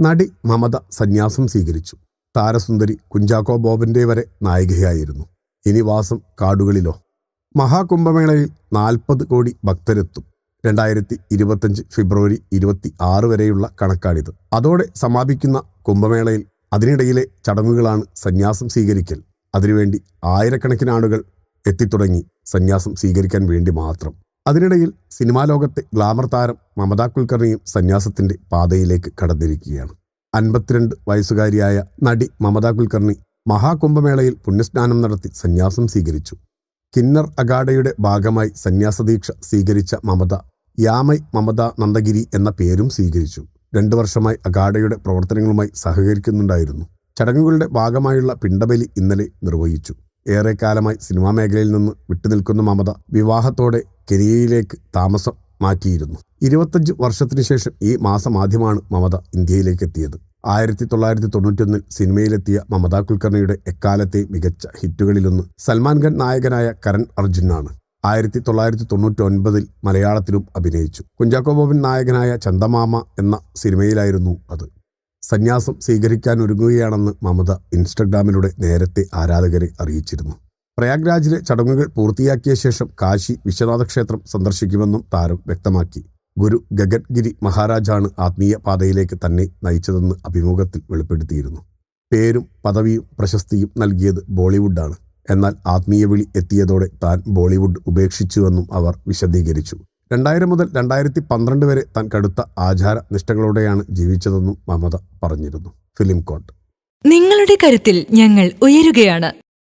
നടി മമത സന്യാസം സ്വീകരിച്ചു. താരസുന്ദരി കുഞ്ചാക്കോ ബോബന്റെ വരെ നായികയായിരുന്നു. ഇനി വാസം കാടുകളിലോ. മഹാകുംഭമേളയിൽ നാൽപ്പത് കോടി ഭക്തരെത്തും. രണ്ടായിരത്തി ഇരുപത്തഞ്ച് ഫെബ്രുവരി ഇരുപത്തി ആറ് വരെയുള്ള കണക്കാണിത്. അതോടെ സമാപിക്കുന്ന കുംഭമേളയിൽ അതിനിടയിലെ ചടങ്ങുകളാണ് സന്യാസം സ്വീകരിക്കൽ. അതിനുവേണ്ടി ആയിരക്കണക്കിന് ആളുകൾ എത്തിത്തുടങ്ങി സന്യാസം സ്വീകരിക്കാൻ വേണ്ടി മാത്രം. അതിനിടയിൽ സിനിമാ ലോകത്തെ ഗ്ലാമർ താരം മമതാ കുൽക്കർണിയും സന്യാസത്തിന്റെ പാതയിലേക്ക് കടന്നിരിക്കുകയാണ്. അൻപത്തിരണ്ട് വയസ്സുകാരിയായ നടി മമതാ കുൽക്കർണി മഹാകുംഭമേളയിൽ പുണ്യസ്നാനം നടത്തി സന്യാസം സ്വീകരിച്ചു. കിന്നർ അഗാഡയുടെ ഭാഗമായി സന്യാസദീക്ഷ സ്വീകരിച്ച മമത യാമൈ മമത നന്ദഗിരി എന്ന പേരും സ്വീകരിച്ചു. രണ്ടു വർഷമായി അഗാഡയുടെ പ്രവർത്തനങ്ങളുമായി സഹകരിക്കുന്നുണ്ടായിരുന്നു. ചടങ്ങുകളുടെ ഭാഗമായുള്ള പിണ്ടബലി ഇന്നലെ നിർവഹിച്ചു. ഏറെക്കാലമായി സിനിമാ മേഖലയിൽ നിന്ന് വിട്ടുനിൽക്കുന്ന മമത വിവാഹത്തോടെ കെനിയയിലേക്ക് താമസം മാറ്റിയിരുന്നു ഇരുപത്തഞ്ച് വർഷത്തിനു ശേഷം ഈ മാസം ആദ്യമാണ് മമത ഇന്ത്യയിലേക്ക് എത്തിയത്. ആയിരത്തി തൊള്ളായിരത്തി തൊണ്ണൂറ്റൊന്നിൽ സിനിമയിലെത്തിയ മമതാ കുൽക്കർണിയുടെ എക്കാലത്തെ മികച്ച ഹിറ്റുകളിലൊന്ന് സൽമാൻ ഖാൻ നായകനായ കരൺ അർജുനാണ്. ആയിരത്തി തൊള്ളായിരത്തി തൊണ്ണൂറ്റി ഒൻപതിൽ മലയാളത്തിലും അഭിനയിച്ചു. കുഞ്ചാക്കോ ബോബൻ നായകനായ ചന്ദമാമ എന്ന സിനിമയിലായിരുന്നു അത്. സന്യാസം സ്വീകരിക്കാൻ ഒരുങ്ങുകയാണെന്ന് മമത ഇൻസ്റ്റഗ്രാമിലൂടെ നേരത്തെ ആരാധകരെ അറിയിച്ചിരുന്നു. പ്രയാഗ്രാജിലെ ചടങ്ങുകൾ പൂർത്തിയാക്കിയ ശേഷം കാശി വിശ്വനാഥ ക്ഷേത്രം സന്ദർശിക്കുമെന്നും താരം വ്യക്തമാക്കി. ഗുരു ഗഗൻഗിരി മഹാരാജാണ് ആത്മീയ പാതയിലേക്ക് തന്നെ നയിച്ചതെന്ന് അഭിമുഖത്തിൽ വെളിപ്പെടുത്തിയിരുന്നു. പേരും പദവിയും പ്രശസ്തിയും നൽകിയത് ബോളിവുഡാണ്. എന്നാൽ ആത്മീയ വിളി എത്തിയതോടെ താൻ ബോളിവുഡ് ഉപേക്ഷിച്ചുവെന്നും അവർ വിശദീകരിച്ചു. രണ്ടായിരം മുതൽ രണ്ടായിരത്തി പന്ത്രണ്ട് വരെ താൻ കടുത്ത ആചാര നിഷ്ഠകളോടെയാണ് ജീവിച്ചതെന്നും മമത പറഞ്ഞിരുന്നു. ഫിലിം കോട്ട്. നിങ്ങളുടെ കരുത്തിൽ ഞങ്ങൾ ഉയരുകയാണ്.